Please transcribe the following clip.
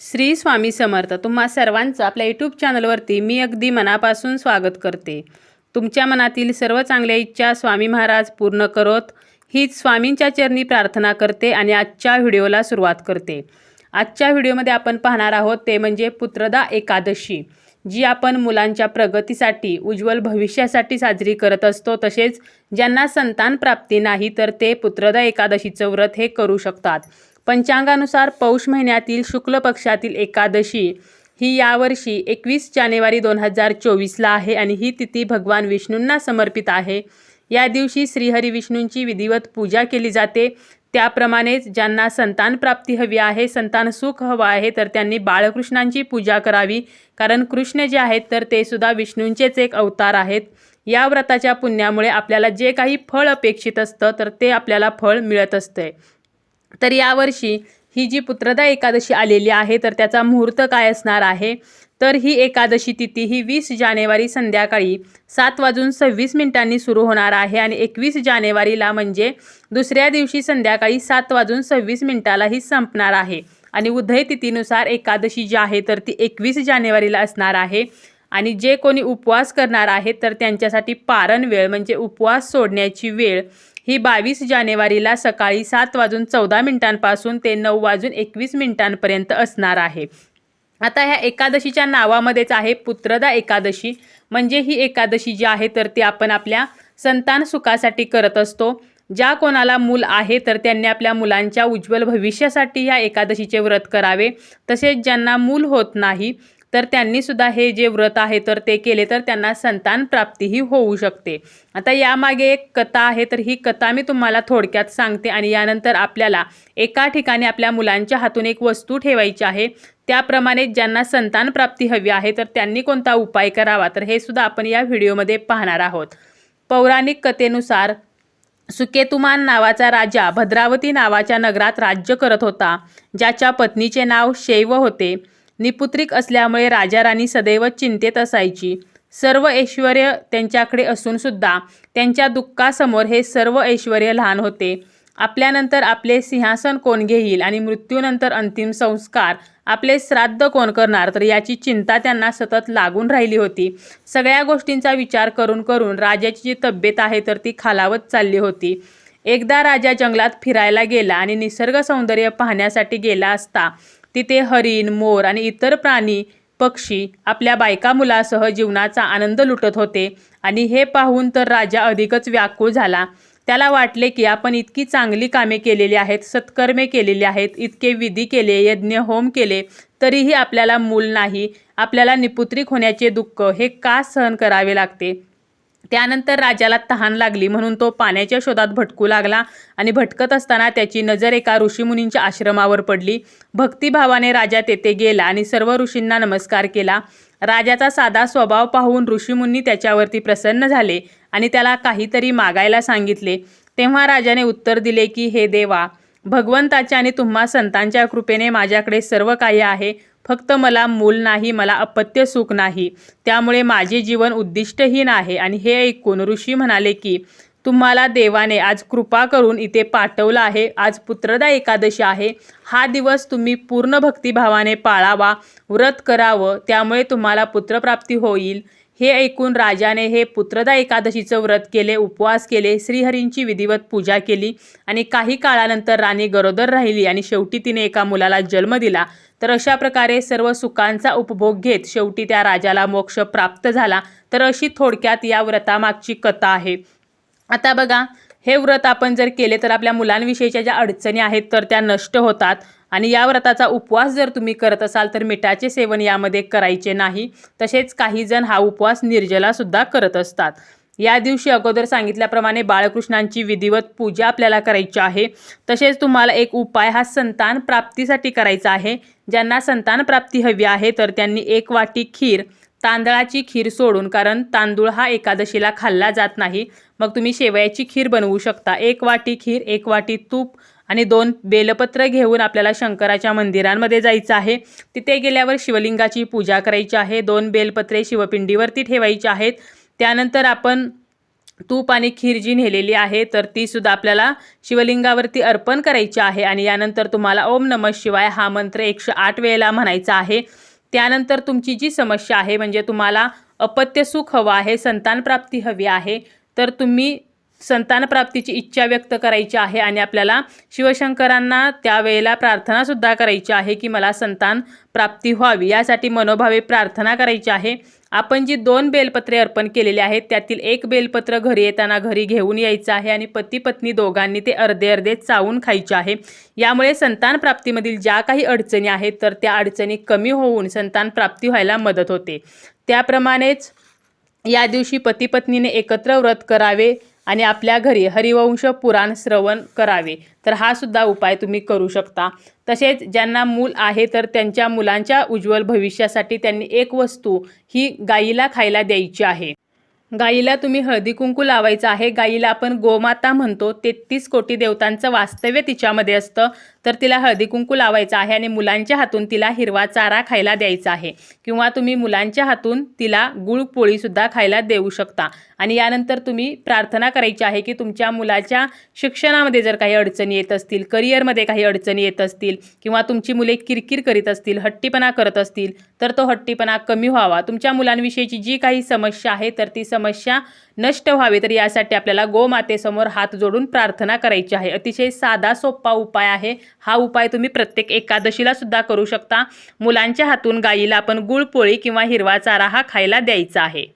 श्री स्वामी समर्थ तुम्हा सर्वांचं आपल्या यूट्यूब चॅनलवरती मी अगदी मनापासून स्वागत करते. तुमच्या मनातील सर्व चांगल्या इच्छा स्वामी महाराज पूर्ण करोत. हीच स्वामींच्या चरणी प्रार्थना करते आणि आजच्या व्हिडिओला सुरुवात करते. आजच्या व्हिडिओमध्ये आपण पाहणार आहोत ते म्हणजे पुत्रदा एकादशी जी आपण मुलांच्या प्रगतीसाठी उज्ज्वल भविष्यासाठी साजरी करत असतो. तसेच ज्यांना संतान प्राप्ती नाही तर ते पुत्रदा एकादशीचं व्रत हे करू शकतात. पंचांगानुसार पौष महिन्यातील शुक्ल पक्षातील एकादशी ही यावर्षी एकवीस जानेवारी दोन हजार चोवीसला आहे आणि ही तिथी भगवान विष्णूंना समर्पित आहे. या दिवशी श्रीहरी विष्णूंची विधिवत पूजा केली जाते. त्याप्रमाणेच ज्यांना संतान प्राप्ती हवी आहे संतान सुख हवं आहे तर त्यांनी बाळकृष्णांची पूजा करावी. कारण कृष्ण जे आहेत तर ते सुद्धा विष्णूंचेच एक अवतार आहेत. या व्रताच्या पुण्यामुळे आपल्याला जे काही फळ अपेक्षित असतं तर ते आपल्याला फळ मिळत असते. तर यावर्षी ही जी पुत्रदा एकादशी आलेली आहे तर त्याचा मुहूर्त काय असणार आहे? तर ही एकादशी तिथी ही वीस जानेवारी संध्याकाळी सात वाजून सव्वीस मिनिटांनी सुरू होणार आहे आणि एकवीस जानेवारीला म्हणजे दुसऱ्या दिवशी संध्याकाळी सात वाजून सव्वीस मिनिटाला ही संपणार आहे. आणि उदय तिथीनुसार एकादशी जी आहे तर ती एकवीस जानेवारीला असणार आहे. आणि जे कोणी उपवास करणार आहेत तर त्यांच्यासाठी पारण वेळ म्हणजे उपवास सोडण्याची वेळ ही बावीस जानेवारीला सकाळी सात वाजून चौदा मिनिटांपासून ते नऊ वाजून एकवीस मिनिटांपर्यंत असणार आहे. आता ह्या एकादशीच्या नावामध्येच आहे पुत्रदा एकादशी. म्हणजे ही एकादशी जी आहे तर ती आपण आपल्या संतान सुखासाठी करत असतो. ज्या कोणाला मूल आहे तर त्यांनी आपल्या मुलांच्या उज्ज्वल भविष्यासाठी ह्या एकादशीचे व्रत करावे. तसेच ज्यांना मूल होत नाही तर त्यांनीसुद्धा हे जे व्रत आहे तर ते केले तर त्यांना संतान प्राप्तीही होऊ शकते. आता यामागे एक कथा आहे तर ही कथा मी तुम्हाला थोडक्यात सांगते आणि यानंतर आपल्याला एका ठिकाणी आपल्या मुलांच्या हातून एक वस्तू ठेवायची आहे. त्याप्रमाणे ज्यांना संतान प्राप्ती हवी आहे तर त्यांनी कोणता उपाय करावा? तर हे सुद्धा आपण या व्हिडिओमध्ये पाहणार आहोत. पौराणिक कथेनुसार सुकेतुमान नावाचा राजा भद्रावती नावाच्या नगरात राज्य करत होता. ज्याच्या पत्नीचे नाव शैव होते. निपुत्रिक असल्यामुळे राजा राणी सदैव चिंतेत असायची. सर्व ऐश्वर त्यांच्याकडे असूनसुद्धा त्यांच्या दुःखासमोर हे सर्व ऐश्वर लहान होते. आपल्यानंतर आपले सिंहासन कोण घेईल आणि मृत्यूनंतर अंतिम संस्कार आपले श्राद्ध कोण करणार? तर याची चिंता त्यांना सतत लागून राहिली होती. सगळ्या गोष्टींचा विचार करून करून राजाची जी तब्येत आहे तर ती खालावत चालली होती. एकदा राजा जंगलात फिरायला गेला आणि निसर्ग सौंदर्य पाहण्यासाठी गेला असता तिथे हरिण मोर आणि इतर प्राणी पक्षी आपल्या बायका मुलासह जीवनाचा आनंद लुटत होते. आणि हे पाहून तर राजा अधिकच व्याकुळ झाला. त्याला वाटले की आपण इतकी चांगली कामे केलेली आहेत सत्कर्मे केलेली आहेत इतके विधी केले यज्ञ होम केले तरीही आपल्याला मूल नाही. आपल्याला निपुत्रिक होण्याचे दुःख हे का सहन करावे लागते? त्यानंतर राजाला तहान लागली म्हणून तो पाण्याच्या शोधात भटकू लागला आणि भटकत असताना त्याची नजर एका ऋषीमुनींच्या आश्रमावर पडली. भक्तिभावाने राजा तेथे गेला आणि सर्व ऋषींना नमस्कार केला. राजाचा साधा स्वभाव पाहून ऋषीमुनी त्याच्यावरती प्रसन्न झाले आणि त्याला काहीतरी मागायला सांगितले. तेव्हा राजाने उत्तर दिले की हे देवा भगवंताच्या आणि तुम्हा संतांच्या कृपेने माझ्याकडे सर्व काही आहे. फक्त मला मूल नाही मला अपत्य सुख नाही. त्यामुळे माझे जीवन उद्दिष्टहीन आहे. आणि हे ऐकून ऋषी म्हणाले की तुम्हाला देवाने आज कृपा करून इथे पाठवलं आहे. आज पुत्रदा एकादशी आहे. हा दिवस तुम्ही पूर्ण भक्तिभावाने पाळावा व्रत करावं. त्यामुळे तुम्हाला पुत्रप्राप्ती होईल. हे ऐकून राजाने हे पुत्रदा एकादशीचं व्रत केले उपवास केले श्रीहरींची विधिवत पूजा केली आणि काही काळानंतर राणी गरोदर राहिली आणि शेवटी तिने एका मुलाला जन्म दिला. तर अशा प्रकारे सर्व सुखांचा उपभोग घेत शेवटी त्या राजाला मोक्ष प्राप्त झाला. तर अशी थोडक्यात या व्रतामागची कथा आहे. आता बघा हे व्रत आपण जर केले तर आपल्या मुलांविषयीच्या ज्या अडचणी आहेत तर त्या नष्ट होतात. आणि या व्रताचा उपवास जर तुम्ही करत असाल तर मिठाचे सेवन यामध्ये करायचे नाही. तसेच काही जण हा उपवास निर्जलासुद्धा करत असतात. या दिवशी अगोदर सांगितल्याप्रमाणे बाळकृष्णांची विधिवत पूजा आपल्याला करायची आहे. तसेच तुम्हाला एक उपाय हा संतान प्राप्तीसाठी करायचा आहे. ज्यांना संतान प्राप्ती हवी आहे तर त्यांनी एक वाटी खीर तांदळाची खीर सोडून कारण तांदूळ हा एकादशीला खाल्ला जात नाही. मग तुम्ही शेवयाची खीर बनवू शकता. एक वाटी खीर एक वाटी तूप आणि दोन बेलपत्र घेऊन आपल्याला शंकराच्या मंदिरांमध्ये जायचं आहे. तिथे गेल्यावर शिवलिंगाची पूजा करायची आहे. दोन बेलपत्रे शिवपिंडीवरती ठेवायची आहेत. त्यानंतर आपण तूप आणि खीर जी नेलेली आहे तर ती सुद्धा आपल्याला शिवलिंगावरती अर्पण करायची आहे. आणि यानंतर तुम्हाला ओम नमः शिवाय हा मंत्र एकशे आठ वेळेला म्हणायचा आहे. त्यानंतर तुमची जी समस्या आहे म्हणजे तुम्हाला अपत्य सुख हवं आहे संतान प्राप्ती हवी आहे तर तुम्ही संतानप्राप्तीची इच्छा व्यक्त करायची आहे आणि आपल्याला शिवशंकरांना त्यावेळेला प्रार्थनासुद्धा करायची आहे की मला संतान प्राप्ती व्हावी. यासाठी मनोभावे प्रार्थना करायची आहे. आपण जी दोन बेलपत्रे अर्पण केलेली आहेत त्यातील एक बेलपत्र घरी येताना घरी घेऊन यायचं आहे आणि पती पत्नी दोघांनी ते अर्धे अर्धे चावून खायचे आहे. यामुळे संतान प्राप्तीमधील ज्या काही अडचणी आहेत तर त्या अडचणी कमी होऊन संतान प्राप्ती व्हायला मदत होते. त्याप्रमाणेच या दिवशी पती पत्नीने एकत्र व्रत करावे. आणि आपल्या घरी हरिवंश पुराण श्रवण करावे. तर हा सुद्धा उपाय तुम्ही करू शकता. तसेच ज्यांना मूल आहे तर त्यांच्या मुलांच्या उज्ज्वल भविष्यासाठी त्यांनी एक वस्तू ही गाईला खायला द्यायची आहे. गाईला तुम्ही हळदी कुंकू लावायचं आहे. गाईला आपण गोमाता म्हणतो. तेहतीस कोटी देवतांचं वास्तव्य तिच्यामध्ये असतं. तर तिला हळदी कुंकू लावायचा आहे आणि मुलांच्या हातून तिला हिरवा चारा खायला द्यायचा आहे. किंवा तुम्ही मुलांच्या हातून तिला गुळ पोळीसुद्धा खायला देऊ शकता. आणि यानंतर तुम्ही प्रार्थना करायची आहे की तुमच्या मुलाच्या शिक्षणामध्ये जर काही अडचणी येत असतील करिअरमध्ये काही अडचणी येत असतील किंवा तुमची मुले किरकिर करीत असतील हट्टीपणा करत असतील तर तो हट्टीपणा कमी व्हावा. तुमच्या मुलांविषयीची जी काही समस्या आहे तर ती समस्या नष्ट व्हावी. तर यासाठी आपल्याला गोमातेसमोर हात जोडून प्रार्थना करायची आहे. अतिशय साधा सोपा उपाय आहे. हा उपाय तुम्ही प्रत्येक एकादशीला सुद्धा करू शकता. मुलांच्या हातून गाईला आपण गुळपोळी किंवा हिरवा चारा हा खायला द्यायचा आहे.